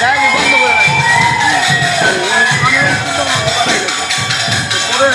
ডায়ালি বন্ধ করে রাখবে আমি চিন্তা করে যাব